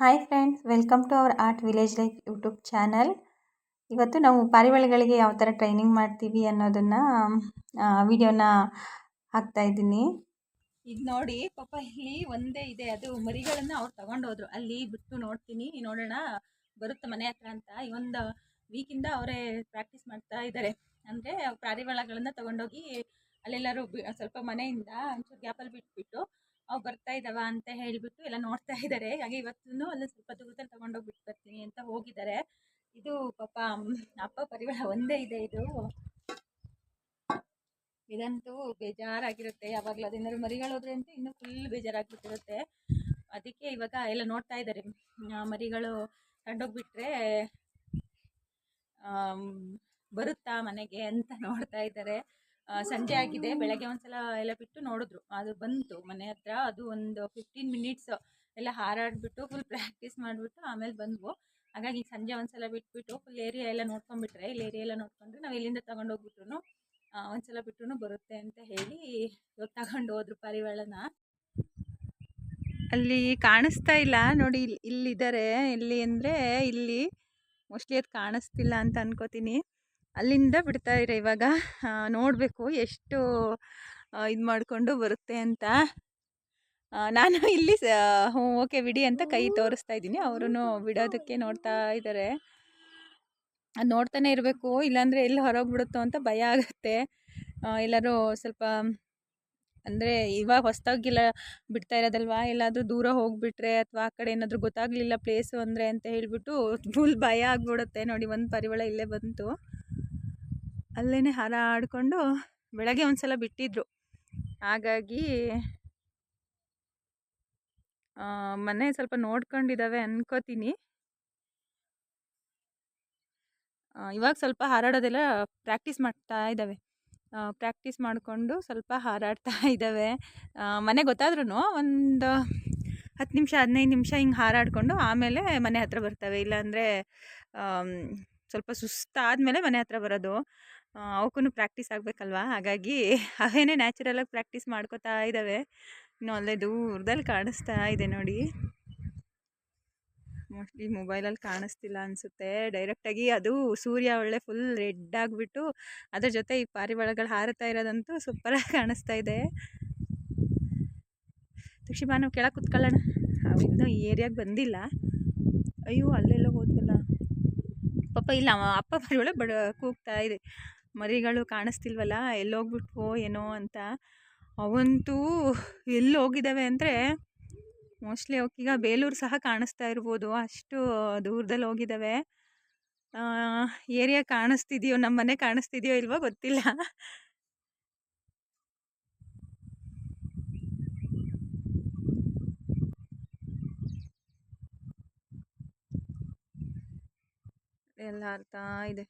Hi friends welcome to our art village life YouTube channel ಇವತ್ತು ನಾವು ಪಾರಿವಾಳಗಳಿಗೆ ಯಾವ ಥರ ಟ್ರೈನಿಂಗ್ ಮಾಡ್ತೀವಿ ಅನ್ನೋದನ್ನು ವಿಡಿಯೋನ ಹಾಕ್ತಾ ಇದ್ದೀನಿ. ಇದು ನೋಡಿ, ಪಾಪ ಇಲ್ಲಿ ಒಂದೇ ಇದೆ. ಅದು ಮರಿಗಳನ್ನು ಅವ್ರು ತಗೊಂಡೋದ್ರು. ಅಲ್ಲಿ ಬಿಟ್ಟು ನೋಡ್ತೀನಿ. ನೋಡೋಣ, ಬರುತ್ತೆ ಮನೆ ಹತ್ರ ಅಂತ. ಈ ಒಂದು ವೀಕಿಂದ ಅವರೇ ಪ್ರಾಕ್ಟೀಸ್ ಮಾಡ್ತಾ ಇದ್ದಾರೆ ಅಂದರೆ ಪಾರಿವಾಳಗಳನ್ನು ತಗೊಂಡೋಗಿ ಅಲ್ಲೆಲ್ಲರೂ ಸ್ವಲ್ಪ ಮನೆಯಿಂದ ಒಂಚೂರು ಗ್ಯಾಪಲ್ಲಿ ಬಿಟ್ಬಿಟ್ಟು ಅವು ಬರ್ತಾ ಇದಾವ ಅಂತ ಹೇಳ್ಬಿಟ್ಟು ಎಲ್ಲ ನೋಡ್ತಾ ಇದ್ದಾರೆ ಹಾಗೆ ಇವತ್ತು ಅಲ್ಲಿ ಸ್ವಲ್ಪ ದೂರದಲ್ಲಿ ತಗೊಂಡೋಗಿ ಬಿಟ್ಟು ಬರ್ತೀನಿ ಅಂತ ಹೋಗಿದ್ದಾರೆ ಇದು ಪಾಪ ಅಪ್ಪ ಪರಿವಾರ ಒಂದೇ ಇದೆ ಇದು. ಇದಂತೂ ಬೇಜಾರಾಗಿರುತ್ತೆ. ಯಾವಾಗಲೂ ಅದೇನಾದ್ರು ಮರಿಗಳು ಹೋದ್ರೆ ಅಂತೂ ಇನ್ನೂ ಫುಲ್ ಬೇಜಾರಾಗ್ಬಿಟ್ಟಿರುತ್ತೆ. ಅದಕ್ಕೆ ಇವಾಗ ಎಲ್ಲ ನೋಡ್ತಾ ಇದ್ದಾರೆ ಮರಿಗಳು ಕಂಡೋಗ್ಬಿಟ್ರೆ ಬರುತ್ತಾ ಮನೆಗೆ ಅಂತ ನೋಡ್ತಾ ಇದ್ದಾರೆ ಸಂಜೆ ಆಗಿದೆ. ಬೆಳಗ್ಗೆ ಒಂದ್ಸಲ ಎಲ್ಲ ಬಿಟ್ಟು ನೋಡಿದ್ರು. ಅದು ಬಂತು ಮನೆ ಹತ್ರ. ಅದು ಒಂದು ಫಿಫ್ಟೀನ್ ಮಿನಿಟ್ಸ್ ಎಲ್ಲ ಹಾರಾಡ್ಬಿಟ್ಟು ಫುಲ್ ಪ್ರಾಕ್ಟೀಸ್ ಮಾಡಿಬಿಟ್ಟು ಆಮೇಲೆ ಬಂದ್ವು. ಹಾಗಾಗಿ ಸಂಜೆ ಒಂದ್ಸಲ ಬಿಟ್ಬಿಟ್ಟು ಫುಲ್ ಏರಿಯಾ ಎಲ್ಲ ನೋಡ್ಕೊಂಡ್ಬಿಟ್ರೆ, ಇಲ್ಲಿ ಏರಿಯಾ ಎಲ್ಲ ನೋಡ್ಕೊಂಡ್ರೆ ನಾವು ಇಲ್ಲಿಂದ ತಗೊಂಡೋಗ್ಬಿಟ್ರು ಒಂದ್ಸಲ ಬಿಟ್ರು ಬರುತ್ತೆ ಅಂತ ಹೇಳಿ ಇವಾಗ ತಗೊಂಡು ಹೋದ್ರು ಪರಿವಾಳನ. ಅಲ್ಲಿ ಕಾಣಿಸ್ತಾ ಇಲ್ಲ. ನೋಡಿ ಇಲ್ಲಿ ಇಲ್ಲಿದ್ದಾರೆ ಇಲ್ಲಿ ಅಂದರೆ ಇಲ್ಲಿ, ಮೋಸ್ಟ್ಲಿ ಅದು ಕಾಣಿಸ್ತಿಲ್ಲ ಅಂತ ಅನ್ಕೋತೀನಿ. ಅಲ್ಲಿಂದ ಬಿಡ್ತಾ ಇರ ಇವಾಗ. ನೋಡಬೇಕು ಎಷ್ಟು ಇದು ಮಾಡಿಕೊಂಡು ಬರುತ್ತೆ ಅಂತ. ನಾನು ಇಲ್ಲಿ ಹ್ಞೂ, ಓಕೆ ಬಿಡಿ ಅಂತ ಕೈ ತೋರಿಸ್ತಾ ಇದ್ದೀನಿ. ಅವರು ಬಿಡೋದಕ್ಕೆ ನೋಡ್ತಾ ಇದ್ದಾರೆ ಅದು ನೋಡ್ತಾನೆ ಇರಬೇಕು, ಇಲ್ಲಾಂದರೆ ಎಲ್ಲಿ ಹೊರಗೆ ಅಂತ ಭಯ ಆಗುತ್ತೆ. ಎಲ್ಲರೂ ಸ್ವಲ್ಪ, ಅಂದರೆ ಇವಾಗ ಹೊಸ್ದಾಗಿಲ್ಲ, ಬಿಡ್ತಾ ಇರೋದಲ್ವಾ? ಎಲ್ಲಾದರೂ ದೂರ ಹೋಗಿಬಿಟ್ರೆ ಅಥವಾ ಆ ಕಡೆ ಏನಾದರೂ ಗೊತ್ತಾಗಲಿಲ್ಲ ಪ್ಲೇಸು ಅಂದರೆ ಅಂತ ಹೇಳಿಬಿಟ್ಟು ಫುಲ್ ಭಯ ಆಗಿಬಿಡುತ್ತೆ. ನೋಡಿ, ಒಂದು ಪರಿವಳ ಇಲ್ಲೇ ಬಂತು. ಅಲ್ಲೇ ಹಾರಾಡಿಕೊಂಡು ಬೆಳಗ್ಗೆ ಒಂದು ಸಲ ಬಿಟ್ಟಿದ್ರು. ಹಾಗಾಗಿ ಮನೆ ಸ್ವಲ್ಪ ನೋಡ್ಕೊಂಡಿದ್ದಾವೆ ಅನ್ಕೋತೀನಿ. ಇವಾಗ ಸ್ವಲ್ಪ ಹಾರಾಡೋದೆಲ್ಲ ಪ್ರಾಕ್ಟೀಸ್ ಮಾಡ್ತಾ ಇದ್ದಾವೆ ಪ್ರಾಕ್ಟೀಸ್ ಮಾಡಿಕೊಂಡು ಸ್ವಲ್ಪ ಹಾರಾಡ್ತಾ ಇದ್ದಾವೆ ಮನೆ ಗೊತ್ತಾದ್ರೂ ಒಂದು ಹತ್ತು ನಿಮಿಷ, ಹದಿನೈದು ನಿಮಿಷ ಹಿಂಗೆ ಹಾರಾಡಿಕೊಂಡು ಆಮೇಲೆ ಮನೆ ಹತ್ರ ಬರ್ತವೆ. ಇಲ್ಲಾಂದರೆ ಸ್ವಲ್ಪ ಸುಸ್ತಾದಮೇಲೆ ಮನೆ ಹತ್ರ ಬರೋದು. ಅವಕ್ಕೂ ಪ್ರಾಕ್ಟೀಸ್ ಆಗಬೇಕಲ್ವಾ? ಹಾಗಾಗಿ ಅವೇನೇ ನ್ಯಾಚುರಲಾಗಿ ಪ್ರಾಕ್ಟೀಸ್ ಮಾಡ್ಕೋತಾ ಇದ್ದಾವೆ ಇನ್ನು ಅಲ್ಲೇ ದೂರದಲ್ಲಿ ಕಾಣಿಸ್ತಾ ಇದೆ ನೋಡಿ. ಮೋಸ್ಟ್ಲಿ ಮೊಬೈಲಲ್ಲಿ ಕಾಣಿಸ್ತಿಲ್ಲ ಅನಿಸುತ್ತೆ. ಡೈರೆಕ್ಟಾಗಿ ಅದು ಸೂರ್ಯ ಒಳ್ಳೆ ಫುಲ್ ರೆಡ್ ಆಗಿಬಿಟ್ಟು ಅದ್ರ ಜೊತೆ ಈ ಪಾರಿವಾಳಗಳು ಹಾರುತ್ತಾ ಇರೋದಂತೂ ಸೂಪರಾಗಿ ಕಾಣಿಸ್ತಾ ಇದೆ. ತಕ್ಷಿ ನಾವು ಕೆಳಗೆ ಕುತ್ಕೊಳ್ಳೋಣ. ಇನ್ನೂ ಈ ಏರಿಯಾಗೆ ಬಂದಿಲ್ಲ. ಅಯ್ಯೋ, ಅಲ್ಲೆಲ್ಲ ಹೋದ್ವಲ್ಲ. ಪಾಪ ಇಲ್ಲ ಅಪ್ಪ ಪಾರಿವಾಳ ಬಡ, ಕೂಗ್ತಾ ಇದೆ. ಮರಿಗಳು ಕಾಣಿಸ್ತಿಲ್ವಲ್ಲ, ಎಲ್ಲೋಗ್ಬಿಟ್ವೋ ಏನೋ ಅಂತ. ಅವಂತೂ ಎಲ್ಲಿ ಹೋಗಿದ್ದಾವೆ ಅಂದರೆ ಮೋಸ್ಟ್ಲಿ ಅವಕ್ಕೀಗ ಬೇಲೂರು ಸಹ ಕಾಣಿಸ್ತಾ ಇರ್ಬೋದು, ಅಷ್ಟು ದೂರದಲ್ಲಿ ಹೋಗಿದ್ದಾವೆ ಏರಿಯಾ ಕಾಣಿಸ್ತಿದೆಯೋ, ನಮ್ಮ ಮನೆ ಕಾಣಿಸ್ತಿದೆಯೋ ಇಲ್ವೋ ಗೊತ್ತಿಲ್ಲ. ಎಲ್ಲ ಅರ್ಥ ಇದೆ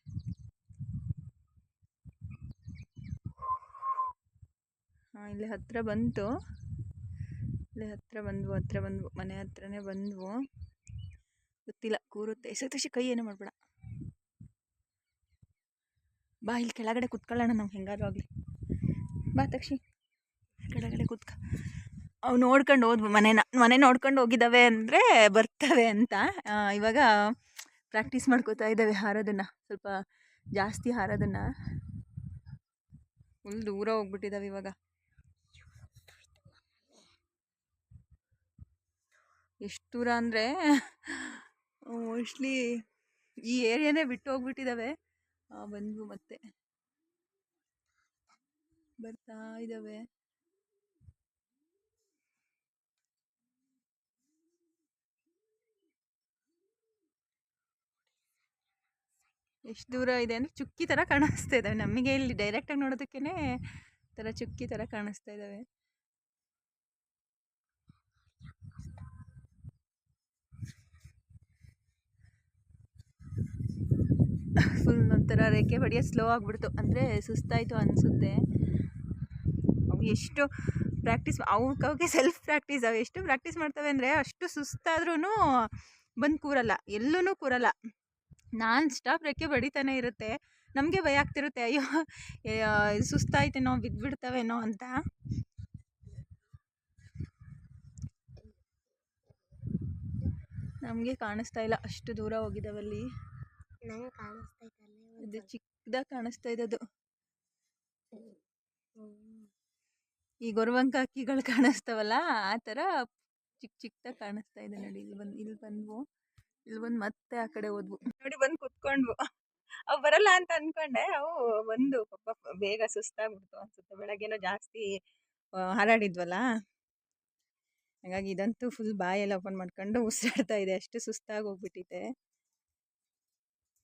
ಹಾಂ, ಇಲ್ಲಿ ಹತ್ತಿರ ಬಂತು. ಇಲ್ಲಿ ಹತ್ತಿರ ಬಂದ್ವು ಹತ್ತಿರ ಬಂದ್ವು, ಮನೆ ಹತ್ರನೇ ಬಂದ್ವು. ಗೊತ್ತಿಲ್ಲ, ಕೂರುತ್ತೆ. ಸತೀಶಿ ಕೈ ಏನು ಮಾಡಬೇಡ. ಬಾ, ಇಲ್ಲಿ ಕೆಳಗಡೆ ಕುತ್ಕೊಳ್ಳೋಣ ನಾವು, ಹೆಂಗಾದ್ರೂ ಆಗಲಿ. ಬಾ ತಕ್ಷಿ, ಕೆಳಗಡೆ ಕುತ್ಕ. ಅವು ನೋಡ್ಕೊಂಡು ಹೋದ್ವು ಮನೇನ. ಮನೆ ನೋಡ್ಕೊಂಡು ಹೋಗಿದ್ದಾವೆ ಅಂದರೆ ಬರ್ತವೆ ಅಂತ. ಇವಾಗ ಪ್ರಾಕ್ಟೀಸ್ ಮಾಡ್ಕೋತಾ ಇದ್ದಾವೆ ಹಾರೋದನ್ನು. ಸ್ವಲ್ಪ ಜಾಸ್ತಿ ಹಾರೋದನ್ನು. ಫುಲ್ ದೂರ ಹೋಗ್ಬಿಟ್ಟಿದ್ದಾವೆ ಇವಾಗ. ಎಷ್ಟು ದೂರ ಅಂದರೆ ಮೋಸ್ಟ್ಲಿ ಈ ಏರಿಯಾನೇ ಬಿಟ್ಟು ಹೋಗ್ಬಿಟ್ಟಿದ್ದಾವೆ ಬಂದು ಮತ್ತೆ. ಬರ್ತಾ ಇದ್ದಾವೆ ಎಷ್ಟು ದೂರ ಇದೆ ಅಂದರೆ ಚುಕ್ಕಿ ಥರ ಕಾಣಿಸ್ತಾ ಇದ್ದಾವೆ ನಮಗೆ ಇಲ್ಲಿ ಡೈರೆಕ್ಟಾಗಿ ನೋಡೋದಕ್ಕೇ ಥರ ಚುಕ್ಕಿ ಥರ ಕಾಣಿಸ್ತಾ ಇದ್ದಾವೆ ಫುಲ್ ಒಂಥರ ರೇಖೆ ಬಡಿಯ ಸ್ಲೋ ಆಗಿಬಿಡ್ತು. ಅಂದರೆ ಸುಸ್ತಾಯಿತು ಅನಿಸುತ್ತೆ. ಅವು ಎಷ್ಟು ಪ್ರಾಕ್ಟೀಸ್ ಅವಕ್ಕೆ ಸೆಲ್ಫ್ ಪ್ರಾಕ್ಟೀಸ್ ಅವು ಎಷ್ಟು ಪ್ರಾಕ್ಟೀಸ್ ಮಾಡ್ತವೆ ಅಂದರೆ ಅಷ್ಟು ಸುಸ್ತಾದ್ರೂ ಬಂದು ಕೂರಲ್ಲ. ಎಲ್ಲೂ ಕೂರಲ್ಲ. ನಾನ್ ಸ್ಟಾಪ್ ರೆಕ್ಕೆ ಬಡಿತಾನೆ ಇರುತ್ತೆ. ನಮಗೆ ಭಯ ಆಗ್ತಿರುತ್ತೆ, ಅಯ್ಯೋ ಸುಸ್ತಾಯ್ತೇನೋ ಬಿದ್ದುಬಿಡ್ತವೇನೋ ಅಂತ. ನಮಗೆ ಕಾಣಿಸ್ತಾ ಇಲ್ಲ ಅಷ್ಟು ದೂರ ಹೋಗಿದಾವಲ್ಲಿ ನಂಗೆ ಕಾಣಿಸ್ತೈತಲ್ಲ ಇದು ಚಿಕ್ಕದಾಗಿ ಕಾಣಿಸ್ತಾ ಇದ್ದದು ಈ ಗೊರವಂಕ ಹಕ್ಕಿಗಳು ಕಾಣಿಸ್ತಾವಲ್ಲ ಆ ಥರ ಚಿಕ್ಕ ಚಿಕ್ಕದಾಗಿ ಕಾಣಿಸ್ತಾ ಇದೆ ನೋಡಿ. ಇಲ್ಲಿ ಬಂದು ಇಲ್ಲಿ ಬಂದ್ವು. ಇಲ್ಲಿ ಬಂದು ಮತ್ತೆ ಆ ಕಡೆ ಹೋದ್ವು. ನೋಡಿ ಬಂದು ಕುತ್ಕೊಂಡ್ವು. ಅವು ಬರಲ್ಲ ಅಂತ ಅನ್ಕೊಂಡೆ. ಅವು ಬಂದು ಪಾಪ ಬೇಗ ಸುಸ್ತಾಗ್ಬಿಡ್ತು ಅನ್ಸುತ್ತೆ. ಬೆಳಗ್ಗೆನೋ ಜಾಸ್ತಿ ಹಾರಾಡಿದ್ವಲ್ಲ. ಹಾಗಾಗಿ ಇದಂತೂ ಫುಲ್ ಬಾಯೆಲ್ಲ ಓಪನ್ ಮಾಡ್ಕೊಂಡು ಉಸಿರಾಡ್ತಾ ಇದೆ. ಅಷ್ಟು ಸುಸ್ತಾಗಿ ಹೋಗ್ಬಿಟ್ಟಿದೆ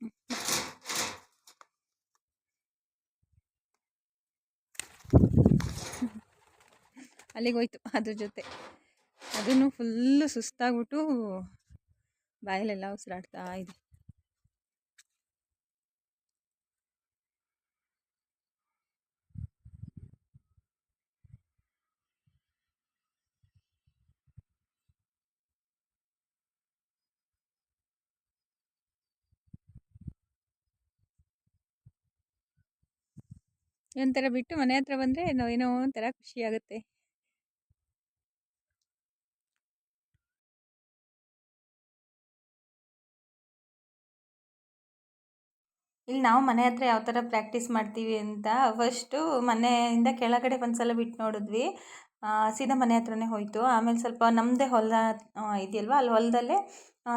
ಅಲ್ಲಿಗೆ ಹೋಯ್ತು ಅದ್ರ ಜೊತೆ. ಅದನ್ನು ಫುಲ್ಲು ಸುಸ್ತಾಗ್ಬಿಟ್ಟು ಬಾಯಲೆಲ್ಲ ಉಸಿರಾಡ್ತಾ ಇದೆ ಒಂಥರ ಬಿಟ್ಟು ಮನೆ ಹತ್ರ ಬಂದರೆ ಏನೋ ಒಂಥರ ಖುಷಿ ಆಗುತ್ತೆ. ಇಲ್ಲಿ ನಾವು ಮನೆ ಹತ್ರ ಯಾವ ಥರ ಪ್ರಾಕ್ಟೀಸ್ ಮಾಡ್ತೀವಿ ಅಂತ ಫಸ್ಟು ಮನೆಯಿಂದ ಕೆಳಗಡೆ ಒಂದು ಸಲ ಬಿಟ್ಟು ನೋಡಿದ್ವಿ. ಸೀದಾ ಮನೆ ಹತ್ರನೇ ಹೋಯಿತು. ಆಮೇಲೆ ಸ್ವಲ್ಪ ನಮ್ಮದೇ ಹೊಲ ಇದೆಯಲ್ವಾ? ಅಲ್ಲಿ ಹೊಲದಲ್ಲೇ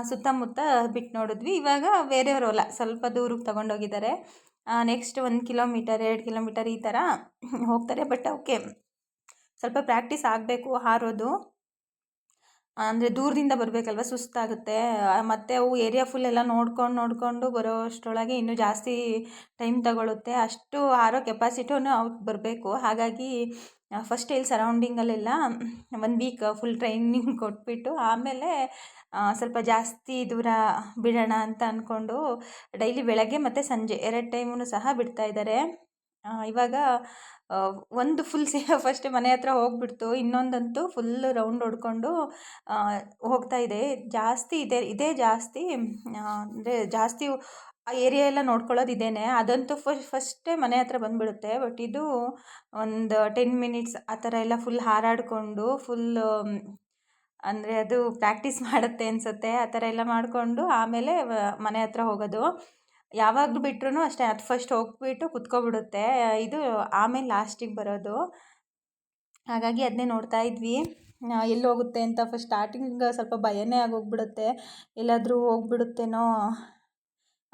ಸುತ್ತಮುತ್ತ ಬಿಟ್ಟು ನೋಡಿದ್ವಿ. ಇವಾಗ ಬೇರೆಯವ್ರ ಹೊಲ, ಸ್ವಲ್ಪ ದೂರಕ್ಕೆ ತಗೊಂಡೋಗಿದ್ದಾರೆ. ನೆಕ್ಸ್ಟ್ ಒಂದು ಕಿಲೋಮೀಟರ್ ಎರಡು ಕಿಲೋಮೀಟರ್ ಈ ಥರ ಹೋಗ್ತಾರೆ. ಬಟ್ ಅವಕ್ಕೆ ಸ್ವಲ್ಪ ಪ್ರಾಕ್ಟೀಸ್ ಆಗಬೇಕು, ಹಾರೋದು. ಅಂದರೆ ದೂರದಿಂದ ಬರಬೇಕಲ್ವ, ಸುಸ್ತಾಗುತ್ತೆ. ಮತ್ತು ಅವು ಏರಿಯಾ ಫುಲ್ ಎಲ್ಲ ನೋಡ್ಕೊಂಡು, ನೋಡಿಕೊಂಡು ಬರೋ ಅಷ್ಟರೊಳಗೆ ಇನ್ನೂ ಜಾಸ್ತಿ ಟೈಮ್ ತಗೊಳುತ್ತೆ. ಅಷ್ಟು ಹಾರೋ ಕೆಪಾಸಿಟಿನೂ ಅವ್ಕೆ ಬರಬೇಕು. ಹಾಗಾಗಿ ಫಸ್ಟ್ ಇಲ್ಲಿ ಸರೌಂಡಿಂಗಲ್ಲೆಲ್ಲ ಒಂದು ವೀಕ್ ಫುಲ್ ಟ್ರೈನಿಂಗ್ ಕೊಟ್ಬಿಟ್ಟು ಆಮೇಲೆ ಸ್ವಲ್ಪ ಜಾಸ್ತಿ ದೂರ ಬಿಡೋಣ ಅಂತ ಅಂದ್ಕೊಂಡು ಡೈಲಿ ಬೆಳಗ್ಗೆ ಮತ್ತು ಸಂಜೆ ಎರಡು ಟೈಮೂ ಸಹ ಬಿಡ್ತಾ ಇದ್ದಾರೆ. ಇವಾಗ ಒಂದು ಫುಲ್ ಸೇ ಫಸ್ಟ್ ಮನೆ ಹತ್ರ ಹೋಗ್ಬಿಡ್ತು. ಇನ್ನೊಂದಂತೂ ಫುಲ್ ರೌಂಡ್ ಹೊಡ್ಕೊಂಡು ಹೋಗ್ತಾ ಇದೆ. ಜಾಸ್ತಿ ಇದೆ, ಇದೇ ಜಾಸ್ತಿ ಅಂದರೆ ಜಾಸ್ತಿ ಆ ಏರಿಯಾ ಎಲ್ಲ ನೋಡ್ಕೊಳ್ಳೋದು ಇದೇನೆ. ಅದಂತೂ ಫಸ್ಟೇ ಮನೆ ಹತ್ರ ಬಂದುಬಿಡುತ್ತೆ. ಬಟ್ ಇದು ಒಂದು ಟೆನ್ ಮಿನಿಟ್ಸ್ ಆ ಥರ ಎಲ್ಲ ಫುಲ್ ಹಾರಾಡಿಕೊಂಡು ಫುಲ್ ಅಂದರೆ ಅದು ಪ್ರಾಕ್ಟೀಸ್ ಮಾಡುತ್ತೆ ಅನಿಸುತ್ತೆ. ಆ ಥರ ಎಲ್ಲ ಮಾಡಿಕೊಂಡು ಆಮೇಲೆ ಮನೆ ಹತ್ರ ಹೋಗೋದು. ಯಾವಾಗಲೂ ಬಿಟ್ರೂ ಅಷ್ಟೇ, ಅದು ಫಸ್ಟ್ ಹೋಗ್ಬಿಟ್ಟು ಕುತ್ಕೊಬಿಡುತ್ತೆ. ಇದು ಆಮೇಲೆ ಲಾಸ್ಟಿಗೆ ಬರೋದು. ಹಾಗಾಗಿ ಅದನ್ನೇ ನೋಡ್ತಾ ಇದ್ವಿ. ಎಲ್ಲಿ ಹೋಗುತ್ತೆ ಅಂತ ಫಸ್ಟ್ ಸ್ಟಾರ್ಟಿಂಗ್ ಸ್ವಲ್ಪ ಭಯನೇ ಆಗೋಗ್ಬಿಡುತ್ತೆ. ಎಲ್ಲಾದರೂ ಹೋಗ್ಬಿಡುತ್ತೇನೋ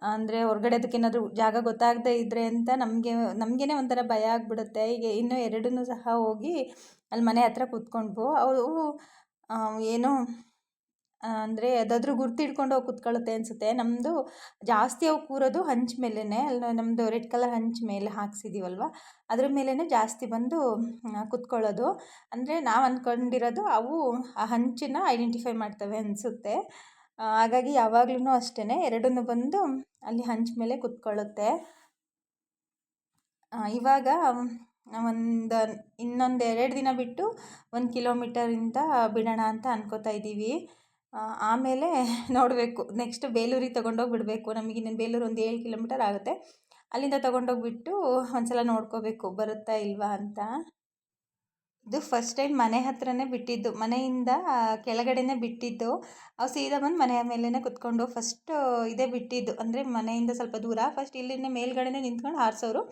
ಅಂದರೆ ಹೊರ್ಗಡೆ ಅದಕ್ಕೇನಾದರೂ ಜಾಗ ಗೊತ್ತಾಗದೇ ಇದ್ದರೆ ಅಂತ ನಮಗೆ, ನಮಗೇನೆ ಒಂಥರ ಭಯ ಆಗಿಬಿಡುತ್ತೆ. ಈಗ ಇನ್ನೂ ಎರಡನ್ನೂ ಸಹ ಹೋಗಿ ಅಲ್ಲಿ ಮನೆ ಹತ್ರ ಕೂತ್ಕೊಂಡ್ವು. ಅವು ಏನು ಅಂದರೆ ಯಾವುದಾದ್ರೂ ಗುರ್ತಿಡ್ಕೊಂಡು ಹೋಗಿ ಕೂತ್ಕೊಳ್ಳುತ್ತೆ ಅನಿಸುತ್ತೆ. ನಮ್ಮದು ಜಾಸ್ತಿ ಅವು ಕೂರೋದು ಹಂಚ್ ಮೇಲೇ ಅಲ್ಲಿ ನಮ್ಮದು ರೆಡ್ ಕಲರ್ ಹಂಚ್ ಮೇಲೆ ಹಾಕ್ಸಿದ್ದೀವಲ್ವ ಅದ್ರ ಮೇಲೇ ಜಾಸ್ತಿ ಬಂದು ಕೂತ್ಕೊಳ್ಳೋದು. ಅಂದರೆ ನಾವು ಅಂದ್ಕೊಂಡಿರೋದು ಅವು ಆ ಹಂಚನ್ನ ಐಡೆಂಟಿಫೈ ಮಾಡ್ತವೆ ಅನಿಸುತ್ತೆ. ಹಾಗಾಗಿ ಯಾವಾಗ್ಲೂ ಅಷ್ಟೇ ಎರಡನ್ನೂ ಬಂದು ಅಲ್ಲಿ ಹಂಚ್ ಮೇಲೆ ಕುತ್ಕೊಳ್ಳುತ್ತೆ. ಇವಾಗ ಒಂದು, ಇನ್ನೊಂದು ಎರಡು ದಿನ ಬಿಟ್ಟು ಒಂದು ಕಿಲೋಮೀಟರಿಂದ ಬಿಡೋಣ ಅಂತ ಅನ್ಕೋತಾ ಇದ್ದೀವಿ. ಆಮೇಲೆ ನೋಡಬೇಕು, ನೆಕ್ಸ್ಟ್ ಬೇಲೂರಿಗೆ ತೊಗೊಂಡೋಗಿ ಬಿಡಬೇಕು ನಮಗೆ ಇನ್ನೇನು ಬೇಲೂರು ಒಂದು ಏಳು ಕಿಲೋಮೀಟರ್ ಆಗುತ್ತೆ. ಅಲ್ಲಿಂದ ತೊಗೊಂಡೋಗ್ಬಿಟ್ಟು ಒಂದು ಸಲ ನೋಡ್ಕೋಬೇಕು, ಬರುತ್ತಾ ಇಲ್ವಾ ಅಂತ. ಇದು ಫಸ್ಟ್ ಟೈಮ್ ಮನೆ ಹತ್ರನೇ ಬಿಟ್ಟಿದ್ದು. ಮನೆಯಿಂದ ಕೆಳಗಡೆನೇ ಬಿಟ್ಟಿದ್ದು. ಅವು ಸೀದಾ ಬಂದು ಮನೆಯ ಮೇಲೇ ಕುತ್ಕೊಂಡು ಫಸ್ಟ್ ಇದೇ ಬಿಟ್ಟಿದ್ದು. ಅಂದರೆ ಮನೆಯಿಂದ ಸ್ವಲ್ಪ ದೂರ. ಫಸ್ಟ್ ಇಲ್ಲಿಂದ ಮೇಲ್ಗಡೆನೇ ನಿಂತ್ಕೊಂಡು ಹಾರಿಸೋರು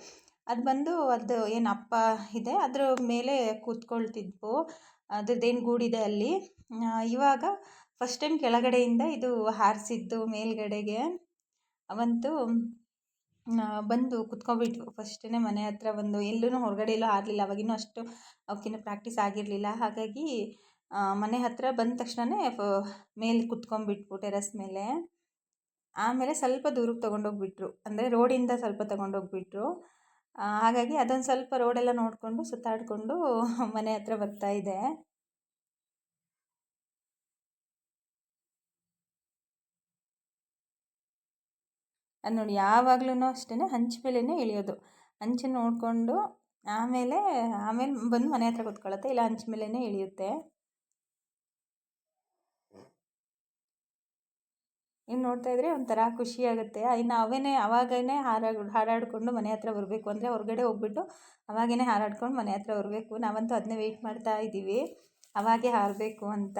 ಅದು ಬಂದು ಅದು ಏನು ಅಪ್ಪ ಇದೆ. ಅದ್ರ ಮೇಲೆ ಕೂತ್ಕೊಳ್ತಿದ್ವು. ಅದ್ರದ್ದೇನು ಗೂಡಿದೆ ಅಲ್ಲಿ. ಇವಾಗ ಫಸ್ಟ್ ಟೈಮ್ ಕೆಳಗಡೆಯಿಂದ ಇದು ಹಾರಿಸಿದ್ದು ಮೇಲ್ಗಡೆಗೆ. ಅವಂತೂ ಬಂದು ಕುತ್ಕೊಬಿಟ್ವು ಫಸ್ಟೇ ಮನೆ ಹತ್ರ ಬಂದು ಎಲ್ಲೂ ಹೊರಗಡೆ ಎಲ್ಲೂ ಆಡಲಿಲ್ಲ ಅವಾಗಿನ್ನೂ ಅಷ್ಟು ಅವಕ್ಕಿನ್ನೂ ಪ್ರಾಕ್ಟೀಸ್ ಆಗಿರಲಿಲ್ಲ. ಹಾಗಾಗಿ ಮನೆ ಹತ್ರ ಬಂದ ತಕ್ಷಣವೇ ಮೇಲೆ ಕುತ್ಕೊಂಡ್ಬಿಟ್ವು ಟೆರಸ್ ಮೇಲೆ. ಆಮೇಲೆ ಸ್ವಲ್ಪ ದೂರಕ್ಕೆ ತೊಗೊಂಡೋಗ್ಬಿಟ್ರು. ಅಂದರೆ ರೋಡಿಂದ ಸ್ವಲ್ಪ ತೊಗೊಂಡೋಗ್ಬಿಟ್ರು. ಹಾಗಾಗಿ ಅದೊಂದು ಸ್ವಲ್ಪ ರೋಡೆಲ್ಲ ನೋಡಿಕೊಂಡು ಸುತ್ತಾಡಿಕೊಂಡು ಮನೆ ಹತ್ರ ಬರ್ತಾ ಇದೆ. ಅದು ನೋಡಿ ಯಾವಾಗ್ಲೂ ಅಷ್ಟೇ ಹಂಚ್ ಮೇಲೇ ಇಳಿಯೋದು ಹಂಚನ್ನು ನೋಡಿಕೊಂಡು ಆಮೇಲೆ ಆಮೇಲೆ ಬಂದು ಮನೆ ಹತ್ರ ಕೂತ್ಕೊಳ್ಳುತ್ತೆ, ಇಲ್ಲ ಹಂಚ್ ಮೇಲೇ ಇಳಿಯುತ್ತೆ ಇನ್ನು ನೋಡ್ತಾ ಇದ್ರೆ ಒಂಥರ ಖುಷಿ ಆಗುತ್ತೆ. ಇನ್ನು ಅವೇನೇ ಅವಾಗೇ ಹಾರಾ, ಹಾರಾಡಿಕೊಂಡು ಮನೆ ಹತ್ರ ಬರಬೇಕು ಅಂದರೆ ಹೊರಗಡೆ ಹೋಗ್ಬಿಟ್ಟು ಅವಾಗೇ ಹಾರಾಡ್ಕೊಂಡು ಮನೆ ಹತ್ರ ಬರಬೇಕು. ನಾವಂತೂ ಅದನ್ನೇ ವೆಯ್ಟ್ ಮಾಡ್ತಾ ಇದ್ದೀವಿ ಅವಾಗೆ ಹಾರಬೇಕು ಅಂತ.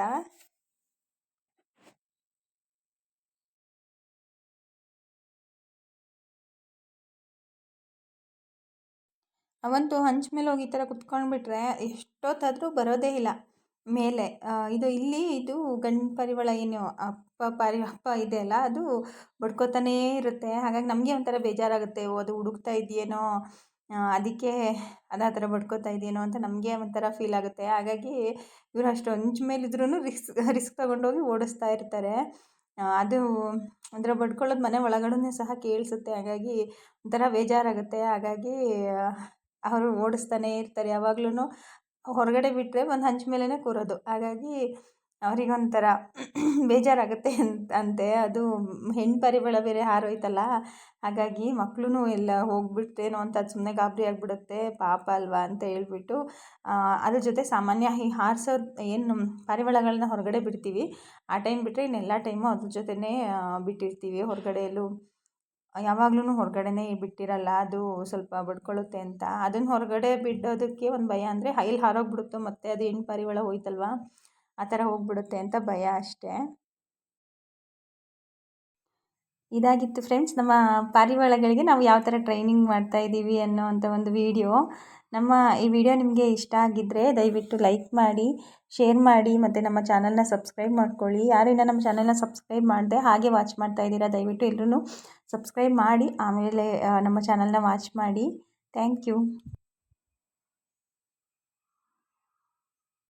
ಅವಂತೂ ಹಂಚ ಮೇಲೆ ಹೋಗಿ ಈ ಥರ ಕುತ್ಕೊಂಡ್ಬಿಟ್ರೆ ಎಷ್ಟೊತ್ತಾದರೂ ಬರೋದೇ ಇಲ್ಲ. ಮೇಲೆ ಇದು ಇಲ್ಲಿ ಇದು ಗಂಡು ಪರಿವಳ ಏನು, ಅಪ್ಪ ಪರಿ, ಅಪ್ಪ ಇದೆ ಅಲ್ಲ, ಅದು ಬಡ್ಕೋತಾನೇ ಇರುತ್ತೆ. ಹಾಗಾಗಿ ನಮಗೆ ಒಂಥರ ಬೇಜಾರಾಗುತ್ತೆ. ಓ, ಅದು ಹುಡುಕ್ತಾ ಇದೆಯೇನೋ ಅದಕ್ಕೆ ಅದು ಆ ಥರ ಬಡ್ಕೋತಾ ಇದೆಯೇನೋ ಅಂತ ನಮಗೆ ಒಂಥರ ಫೀಲ್ ಆಗುತ್ತೆ. ಹಾಗಾಗಿ ಇವರು ಅಷ್ಟು ಹಂಚ್ ಮೇಲಿದ್ರೂ ರಿಸ್ಕ್ ರಿಸ್ಕ್ ತೊಗೊಂಡೋಗಿ ಓಡಿಸ್ತಾ ಇರ್ತಾರೆ. ಅದು ಅಂದರೆ ಬಡ್ಕೊಳ್ಳೋದು ಮನೆ ಒಳಗಡೆ ಸಹ ಕೇಳಿಸುತ್ತೆ. ಹಾಗಾಗಿ ಒಂಥರ ಬೇಜಾರಾಗುತ್ತೆ. ಹಾಗಾಗಿ ಅವರು ಓಡಿಸ್ತಾನೆ ಇರ್ತಾರೆ. ಯಾವಾಗ್ಲೂ ಹೊರಗಡೆ ಬಿಟ್ಟರೆ ಒಂದು ಹಂಚ ಮೇಲೇ ಕೂರೋದು. ಹಾಗಾಗಿ ಅವರಿಗೊಂಥರ ಬೇಜಾರಾಗುತ್ತೆ ಅಂತ, ಅಂತೆ. ಅದು ಹೆಣ್ಣು ಪರಿಬಳ ಬೇರೆ ಹಾರೋಯ್ತಲ್ಲ. ಹಾಗಾಗಿ ಮಕ್ಕಳೂ ಎಲ್ಲ ಹೋಗ್ಬಿಡ್ತೇನೋ ಅಂತ ಅದು ಸುಮ್ಮನೆ ಗಾಬರಿ ಆಗಿಬಿಡುತ್ತೆ. ಪಾಪ ಅಲ್ವಾ ಅಂತ ಹೇಳ್ಬಿಟ್ಟು ಅದ್ರ ಜೊತೆ ಸಾಮಾನ್ಯ ಈ ಹಾರಿಸೋ ಏನು ಪರಿಬಳಗಳನ್ನ ಹೊರಗಡೆ ಬಿಡ್ತೀವಿ. ಆ ಟೈಮ್ ಬಿಟ್ಟರೆ ಇನ್ನೆಲ್ಲ ಟೈಮು ಅದ್ರ ಜೊತೆನೇ ಬಿಟ್ಟಿರ್ತೀವಿ. ಹೊರಗಡೆ ಎಲ್ಲೂ ಯಾವಾಗ್ಲೂ ಹೊರಗಡೆನೇ ಬಿಟ್ಟಿರಲ್ಲ, ಅದು ಸ್ವಲ್ಪ ಬಡ್ಕೊಳ್ಳುತ್ತೆ ಅಂತ. ಅದನ್ನು ಹೊರಗಡೆ ಬಿಡೋದಕ್ಕೆ ಒಂದು ಭಯ ಅಂದರೆ ಹೈಲ್ ಹಾರೋಗ್ಬಿಡುತ್ತೋ ಮತ್ತು ಅದು ಹೆಣ್ಣು ಪರಿವಳ ಹೋಯ್ತಲ್ವಾ? ಆ ಥರ ಹೋಗಿಬಿಡುತ್ತೆ ಅಂತ ಭಯ ಅಷ್ಟೇ. ಇದಾಗಿತ್ತು ಫ್ರೆಂಡ್ಸ್ ನಮ್ಮ ಪಾರಿವಾಳಗಳಿಗೆ ನಾವು ಯಾವ ಥರ ಟ್ರೈನಿಂಗ್ ಮಾಡ್ತಾ ಇದ್ದೀವಿ ಅನ್ನೋವಂಥ ಒಂದು ವಿಡಿಯೋ ನಮ್ಮ ಈ ವಿಡಿಯೋ ನಿಮಗೆ ಇಷ್ಟ ಆಗಿದ್ದರೆ ದಯವಿಟ್ಟು ಲೈಕ್ ಮಾಡಿ ಶೇರ್ ಮಾಡಿ, ಮತ್ತು ನಮ್ಮ ಚಾನಲ್ನ ಸಬ್ಸ್ಕ್ರೈಬ್ ಮಾಡ್ಕೊಳ್ಳಿ. ಯಾರಿಂದ ನಮ್ಮ ಚಾನಲ್ನ ಸಬ್ಸ್ಕ್ರೈಬ್ ಮಾಡಿದೆ ಹಾಗೆ ವಾಚ್ ಮಾಡ್ತಾ ಇದ್ದೀರಾ, ದಯವಿಟ್ಟು ಎಲ್ಲರೂ ಸಬ್ಸ್ಕ್ರೈಬ್ ಮಾಡಿ, ಆಮೇಲೆ ನಮ್ಮ ಚಾನಲ್ನ ವಾಚ್ ಮಾಡಿ. Thank you